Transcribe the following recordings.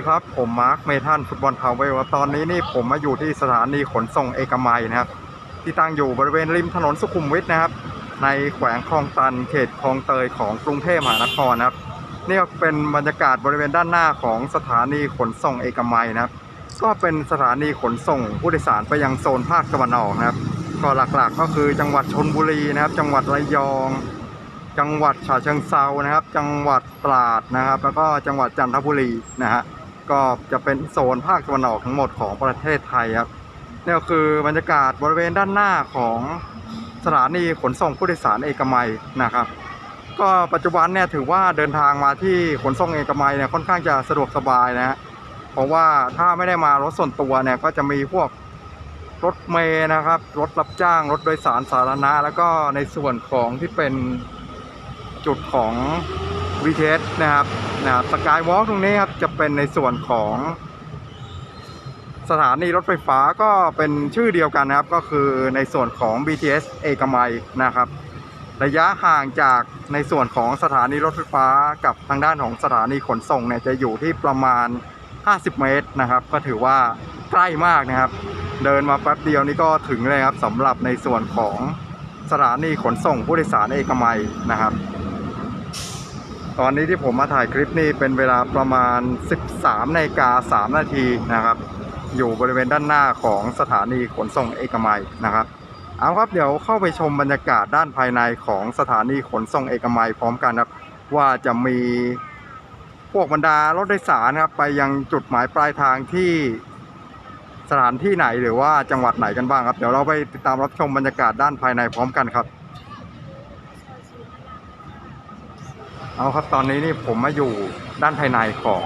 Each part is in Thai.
ดีครับ ผมมาร์คเมทันฟุตบอลทาวเวลตอนนี้นี่ผมมาอยู่ที่สถานีขนส่งเอกมัยนะครับ ที่ตั้งอยู่บริเวณริมถนนสุขุมวิทนะครับ ในแขวงคลองตันเขตคลองเตยของกรุงเทพมหานครนะครับ นี่ก็เป็นบรรยากาศบริเวณด้านหน้าของสถานีขนส่งเอกมัยนะครับ ก็เป็นสถานีขนส่งผู้โดยสารไปยังโซนภาคตะวันออกนะครับก็หลักๆก็คือจังหวัดชนบุรีนะครับ จังหวัดระยอง จังหวัดฉะเชิงเซานะครับ จังหวัดตราดนะครับ แล้วก็จังหวัดจันทบุรีนะฮะ ก็จะเป็นโซนภาคตะวันออกทั้งหมดของประเทศไทยครับนี่ก็คือบรรยากาศบริเวณด้านหน้าของสถานีขนส่งผู้โดยสารเอกมัยนะครับ ก็ปัจจุบันเนี่ยถือว่าเดินทางมาที่ขนส่งเอกมัยเนี่ยค่อนข้างจะสะดวกสบายนะฮะเพราะว่าถ้าไม่ได้มารถส่วนตัวเนี่ยก็จะมีพวกรถเมย์นะครับรถรับจ้างรถโดยสารสาธารณะ แล้วก็ในส่วนของที่เป็นจุดของ VTS นะครับนะครับสกายวอล์กตรงนี้ครับจะเป็นในส่วนของสถานีรถไฟฟ้าก็เป็นชื่อเดียวกันนะครับ ก็คือในส่วนของ BTS เอกมัยนะครับ ระยะห่างจากในส่วนของสถานีรถไฟฟ้ากับทางด้านของสถานีขนส่งเนี่ยจะอยู่ที่ประมาณ 50 เมตรนะครับ ก็ถือว่าใกล้มากนะครับ เดินมาแป๊บเดียวนี่ก็ถึงเลยครับสำหรับในส่วนของสถานีขนส่งผู้โดยสารเอกมัยนะครับ ตอนนี้ที่ผมมาถ่ายคลิปนี้เป็นเวลาประมาณ 13นาฬิกา3นาทีนะครับ อยู่บริเวณด้านหน้าของสถานีขนส่งเอกมัยนะครับ เอาครับเดี๋ยวเข้าไปชมบรรยากาศด้านภายในของสถานีขนส่งเอกมัยพร้อมกันครับว่าจะมีพวกบรรดารถโดยสารครับไปยังจุดหมายปลายทางที่สถานที่ไหนหรือว่าจังหวัดไหนกันบ้างครับ เดี๋ยวเราไปติดตามรับชมบรรยากาศด้านภายในพร้อมกันครับ เอาครับตอนนี้นี่ผมมาอยู่ด้านภายในของ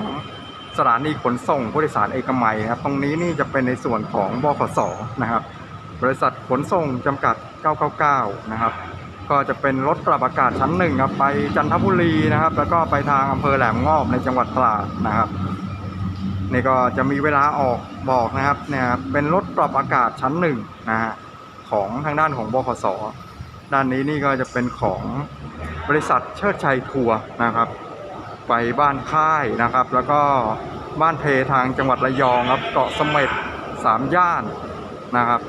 สถานีขนส่งผู้โดยสารเอกมัยครับ ตรงนี้นี่จะเป็นในส่วนของบขสนะครับ บริษัทขนส่งจำกัด 999 นะครับ ก็จะเป็นรถปรับอากาศชั้นหนึ่งครับไปจันทบุรีนะครับ แล้วก็ไปทางอำเภอแหลมงอบในจังหวัดตราดนะครับนี่ก็จะมีเวลาออกบอกนะครับเนี่ยเป็นรถปรับอากาศชั้นหนึ่งนะฮะของทางด้านของบขส ด้านนี้นี่ก็จะเป็นของบริษัทเชิดชัยทัวร์นะครับ ไปบ้านค่ายนะครับ แล้วก็บ้านเพทางจังหวัดระยองครับเกาะเสม็ดสามย่านนะครับ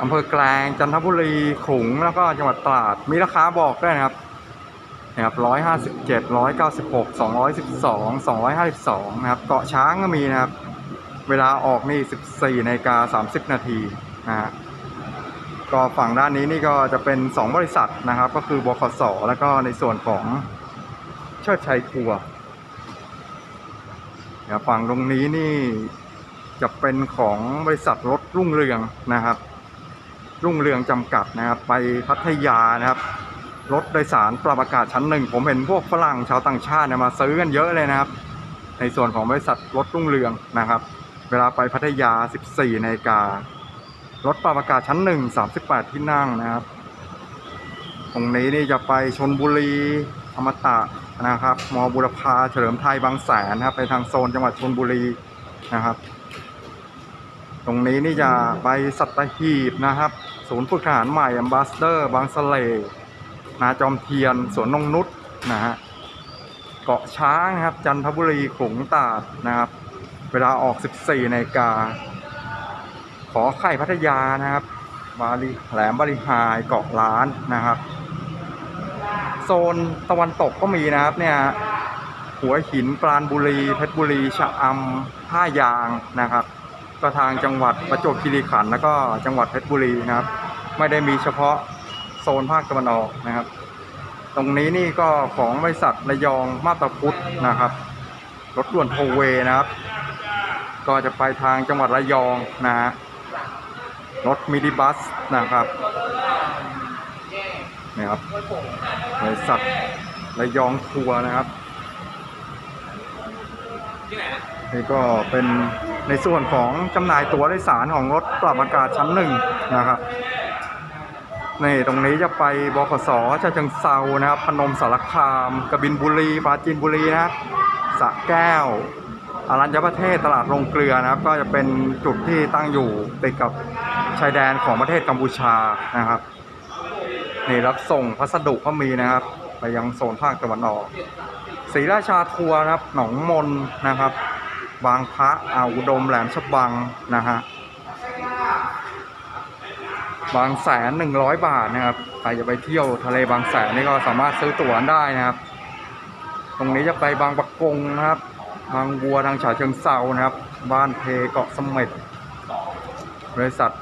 อำเภอแกลงจันทบุรีขลุงแล้วก็จังหวัดตราดมีราคาบอกด้วยนะครับนะครับร้อยห้าสิบเจ็ดร้อยเก้าสิบหกสองร้อยสิบสองสองร้อยห้าสิบสองนะครับเกาะช้างก็มีนะครับ เวลาออกนี่สิบสี่นาฬิกาสามสิบนาทีนะฮะ ก็ฝั่งด้านนี้นี่ก็จะเป็น 2 บริษัทนะครับ ก็คือบขสแล้วก็ในส่วนของเชิดชัยทัวร์นะครับฝั่งตรงนี้นี่จะเป็นของบริษัทรถรุ่งเรืองนะครับ รุ่งเรืองจำกัดนะครับ ไปพัทยานะครับ รถโดยสารปรับอากาศชั้นหนึ่งผมเห็นพวกฝรั่งชาวต่างชาติเนี่ยมาซื้อกันเยอะเลยนะครับ ในส่วนของบริษัทรถรุ่งเรืองนะครับ เวลาไปพัทยา 14นาฬิกา รถปรับอากาศชั้นหนึ่ง38ที่นั่งนะครับ ตรงนี้นี่จะไปชนบุรีอมตะนะครับ มอบุรพาเฉลิมไทยบางแสนนะครับ ไปทางโซนจังหวัดชนบุรีนะครับ ตรงนี้นี่จะไปสัตหีบนะครับ ศูนย์ฝึกทหารใหม่อัมบาสเดอร์ บางสะเลนาจอมเทียน สวนนงนุษนะฮะเกาะช้างนะครับ จันทบุรีขลุงตาดนะครับ เวลาออก 14นาฬิกา ขอไข่พัทยานะครับบาลีแหลมบริหายเกาะล้านนะครับ โซนตะวันตกก็มีนะครับเนี่ยหัวหินปราณบุรีเพชรบุรีชะอำท่ายางนะครับก็ทางจังหวัดประจวบคีรีขันธ์แล้วก็จังหวัดเพชรบุรีนะครับ ไม่ได้มีเฉพาะโซนภาคตะวันออกนะครับ ตรงนี้นี่ก็ของบริษัทระยองมาตาพุทธนะครับ รถด่วนโทเวนะครับ ก็จะไปทางจังหวัดระยองนะฮะ รถมินิบัสนะครับนี่ครับบริษัทระยองทัวร์นะครับนี่ก็เป็นในส่วนของจำหน่ายตั๋วโดยสารของรถปรับอากาศชั้นหนึ่งนะครับนี่ตรงนี้จะไปบขสชาเชิงเซานะครับ พนมสารคามกบินบุรีปราจีนบุรีนะครับสะแก้ว อรัญญประเทศตลาดลงเกลือนะครับ ก็จะเป็นจุดที่ตั้งอยู่ติดกับ ชายแดนของประเทศกัมพูชานะครับนี่รับส่งพัสดุก็มีนะครับ ไปยังโซนภาคตะวันออกศรีราชาทัวร์นะครับ หนองมนนะครับ บางพระอ่าวอุดมแหลมฉบังนะฮะบางแสนหนึ่งร้อยบาทนะครับใครจะไปเที่ยวทะเลบางแสนนี่ก็สามารถซื้อตั๋วได้นะครับ ตรงนี้จะไปบางปะกงนะครับ บางวัวทางฉะเชิงเซานะครับ บ้านเพเกาะสม็ดบริษัท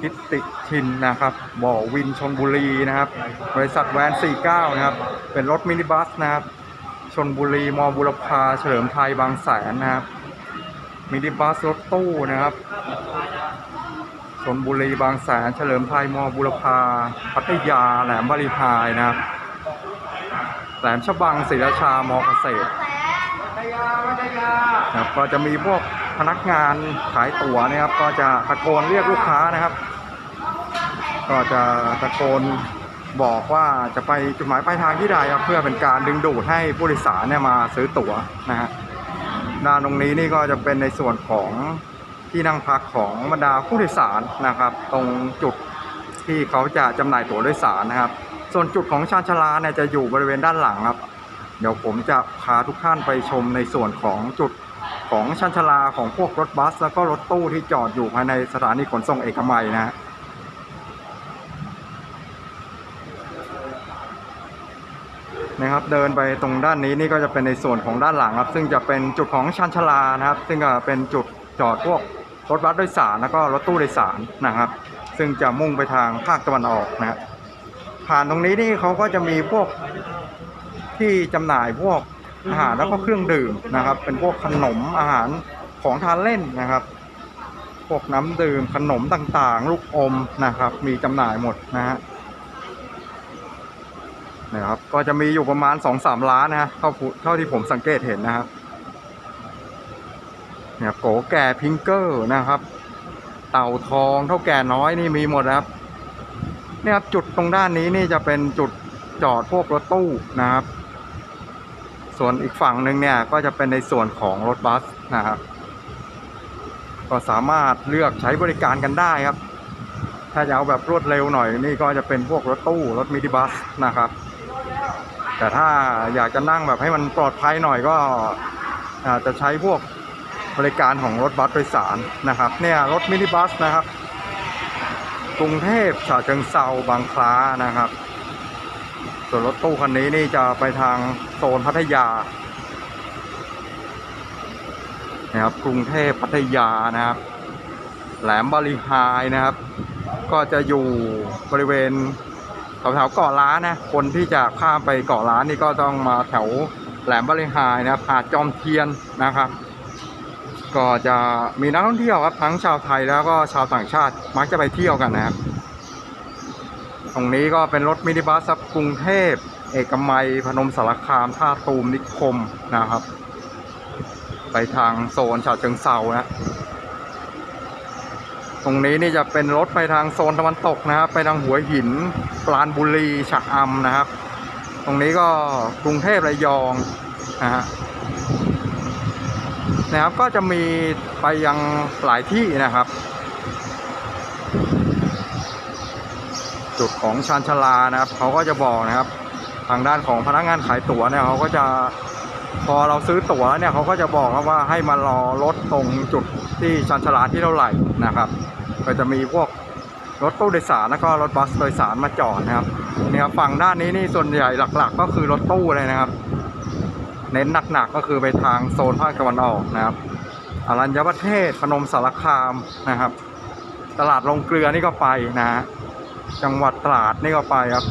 พิติชินนะครับ บ่อวินชนบุรีนะครับ บริษัทแวน49 นะครับ เป็นรถมินิบัสนะครับ ชนบุรีมอบุรพาเฉลิมไทยบางแสนนะครับ มินิบัสรถตู้นะครับ ชนบุรีบางแสนเฉลิมไทยมอบุรพาพัทยาแหลมบริพายนะครับ แหลมฉบังศรีราชามอเกษตรนะครับก็จะมีพวก พนักงานขายตั๋วนะครับ ก็จะตะโกนเรียกลูกค้านะครับ ก็จะตะโกนบอกว่าจะไปจุดหมายปลายทางที่ใดครับเพื่อเป็นการดึงดูดให้ผู้โดยสารเนี่ยมาซื้อตั๋วนะฮะด้านตรงนี้นี่ก็จะเป็นในส่วนของที่นั่งพักของบรรดาผู้โดยสารนะครับ ตรงจุดที่เขาจะจำหน่ายตั๋วโดยสารนะครับ ส่วนจุดของชานชลาเนี่ยจะอยู่บริเวณด้านหลังครับ เดี๋ยวผมจะพาทุกท่านไปชมในส่วนของจุด ของชานชลาของพวกรถบัส แล้วก็รถตู้ที่จอดอยู่ภายในสถานีขนส่งเอกมัยนะฮะนะครับเดินไปตรงด้านนี้นี่ก็จะเป็นในส่วนของด้านหลังครับ ซึ่งจะเป็นจุดของชันชลานะครับ ซึ่งเป็นจุดจอดพวกรถบัสโดยสารแล้วก็รถตู้โดยสารนะครับ ซึ่งจะมุ่งไปทางภาคตะวันออกนะครับผ่านตรงนี้นี่เขาก็จะมีพวกที่จำหน่ายพวก อาหารแล้วก็เครื่องดื่มนะครับ เป็นพวกขนมอาหารของทานเล่นนะครับ พวกน้ำดื่มขนมต่างๆ ลูกอมนะครับ มีจำหน่ายหมดนะฮะนะครับก็จะมีอยู่ประมาณสองสามล้านนะฮะเท่าเท่าที่ผมสังเกตเห็นนะครับเนี่ยโกแก่พิงเกอร์นะครับ เต่าทองเท่าแก่น้อยนี่มีหมดนะครับเนี่ยครับจุดตรงด้านนี้นี่จะเป็นจุดจอดพวกรถตู้นะครับ ส่วนอีกฝั่งหนึ่งเนี่ยก็จะเป็นในส่วนของรถบัสนะครับก็สามารถเลือกใช้บริการกันได้ครับ ถ้าจะเอาแบบรวดเร็วหน่อยนี่ก็จะเป็นพวกรถตู้รถมินิบัสนะครับ แต่ถ้าอยากจะนั่งแบบให้มันปลอดภัยหน่อยก็อาจจะใช้พวกบริการของรถบัสโดยสารนะครับ เนี่ยรถมินิบัสนะครับ กรุงเทพฉะเชิงเซาบางคล้านะครับ ส่วนรถตู้คันนี้นี่จะไปทางโซนพัทยานะครับกรุงเทพพัทยานะครับ แหลมบริหายนะครับ ก็จะอยู่บริเวณแถวๆเกาะล้านนะคนที่จะข้ามไปเกาะล้านนี่ก็ต้องมาแถวแหลมบริหายนะครับหาดจอมเทียนนะครับ ก็จะมีนักท่องเที่ยวครับทั้งชาวไทยแล้วก็ชาวต่างชาติมักจะไปเที่ยวกันนะครับ ตรงนี้ก็เป็นรถมินิบัสครับกรุงเทพ เอกมัย พนมสารคาม ท่าตูมนิคมนะครับ ไปทางโซนฉะเชิงเซานะตรงนี้นี่จะเป็นรถไปทางโซนตะวันตกนะครับ ไปทางหัวหินปราณบุรีฉะอำนะครับ ตรงนี้ก็กรุงเทพระยองนะฮะนะครับก็จะมีไปยังหลายที่นะครับ จุดของชานชลานะครับเขาก็จะบอกนะครับ ทางด้านของพนักงานขายตั๋วเนี่ยเขาก็จะพอเราซื้อตั๋วเนี่ยเขาก็จะบอกครับว่าให้มารอรถตรงจุดที่ชานชลาที่เท่าไหร่นะครับ ก็จะมีพวกรถตู้โดยสารแล้วก็รถบัสโดยสารมาจอดนะครับเนี่ยครับฝั่งด้านนี้นี่ส่วนใหญ่หลัก ๆ ก็คือรถตู้เลยนะครับ เน้นหนักๆก็คือไปทางโซนภาคตะวันออกนะครับอรัญญประเทศพนมสารคามนะครับ ตลาดลงเกลือนี่ก็ไปนะฮะ จังหวัดตราดนี่ก็ไปครับ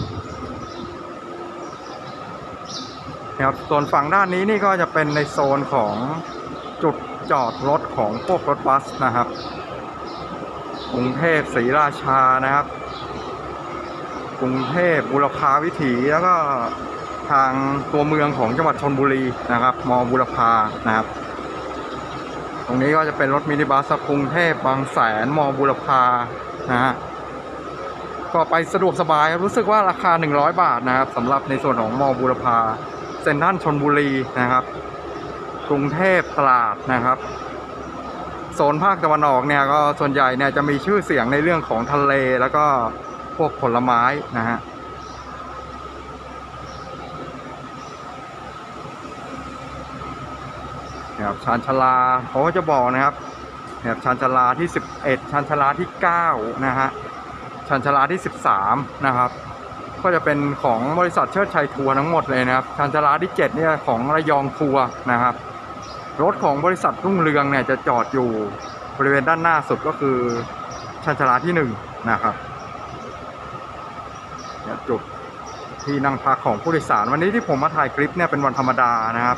นะครับส่วนฝั่งด้านนี้นี่ก็จะเป็นในโซนของจุดจอดรถของพวกรถบัสนะครับกรุงเทพศรีราชานะครับ กรุงเทพบุรพาวิถีแล้วก็ทางตัวเมืองของจังหวัดชนบุรีนะครับ มบุรพานะครับ ตรงนี้ก็จะเป็นรถมินิบัสกรุงเทพบางแสนมบุรพานะฮะ ก็ไปสะดวกสบายรู้สึกว่าราคา 100 บาทนะครับสำหรับในส่วนของมอบุรพาเซ็นทรัลชนบุรีนะครับ กรุงเทพตลาดนะครับโซนภาคตะวันออกเนี่ยก็ส่วนใหญ่เนี่ยจะมีชื่อเสียงในเรื่องของทะเลแล้วก็พวกผลไม้นะฮะนะครับชานชลาเขาก็จะบอกนะครับนะครับชานชลาที่ 11ชานชาลาที่ 9 นะฮะ ชานชลาที่ 13 นะครับ ก็จะเป็นของบริษัทเชิดชัยทัวร์ทั้งหมดเลยนะครับชานชลาที่ 7 เนี่ยของระยองทัวร์นะครับ รถของบริษัทรุ่งเรืองเนี่ยจะจอดอยู่บริเวณด้านหน้าสุดก็คือชานชลาที่ 1 นะครับเนี่ยจุดที่นั่งพักของผู้โดยสาร วันนี้ที่ผมมาถ่ายคลิปเนี่ยเป็นวันธรรมดานะครับ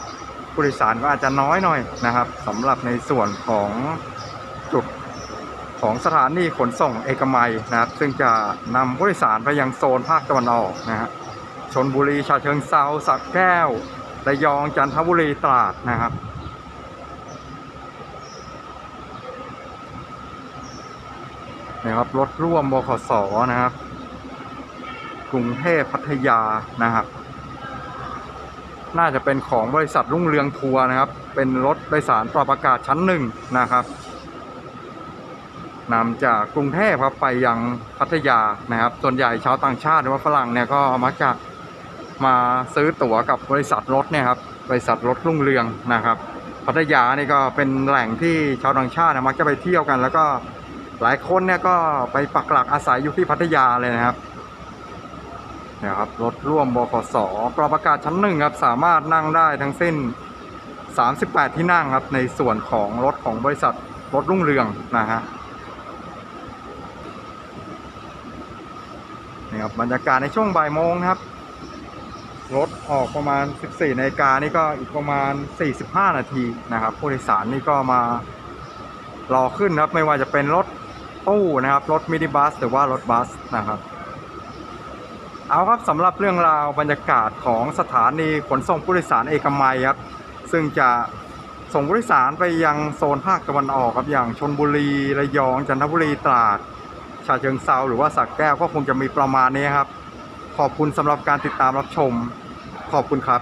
ผู้โดยสารก็อาจจะน้อยหน่อยนะครับสำหรับในส่วนของ ของสถานีขนส่งเอกมัยนะครับ ซึ่งจะนำผู้โดยสารไปยังโซนภาคตะวันออกนะฮะชนบุรีฉะเชิงเซาสักแก้วระยองจันทบุรีตราดนะครับนะครับรถร่วมบขสนะครับ กรุงเทพพัทยานะครับ น่าจะเป็นของบริษัทรุ่งเรืองทัวร์นะครับ เป็นรถโดยสารปรับอากาศชั้นหนึ่งนะครับ นำจากกรุงเทพครับไปยังพัทยานะครับ ส่วนใหญ่ชาวต่างชาติหรือว่าฝรั่งเนี่ยก็มักจะมาซื้อตั๋วกับบริษัทรถเนี่ยครับบริษัทรถรุ่งเรืองนะครับ พัทยานี่ก็เป็นแหล่งที่ชาวต่างชาติมักจะไปเที่ยวกัน แล้วก็หลายคนเนี่ยก็ไปปักหลักอาศัยอยู่ที่พัทยาเลยนะครับนะครับรถร่วมบขสปรับอากาศชั้นหนึ่งครับสามารถนั่งได้ทั้งสิ้น 38 ที่นั่งครับในส่วนของรถของบริษัทรถรุ่งเรืองนะฮะ ครับบรรยากาศในช่วงบ่ายโมงนะครับ รถออกประมาณ 14นาฬิกานี่ก็อีกประมาณ 45 นาทีนะครับผู้โดยสารนี่ก็มารอขึ้นครับไม่ว่าจะเป็นรถตู้นะครับ รถมินิบัสหรือว่ารถบัสนะครับ เอาครับสำหรับเรื่องราวบรรยากาศของสถานีขนส่งผู้โดยสารเอกมัยครับ ซึ่งจะส่งผู้โดยสารไปยังโซนภาคตะวันออกครับอย่างชนบุรีระยองจันทบุรีตราด ฉะเชิงเซาหรือว่าสักแก้วก็คงจะมีประมาณนี้ครับ ขอบคุณสำหรับการติดตามรับชม ขอบคุณครับ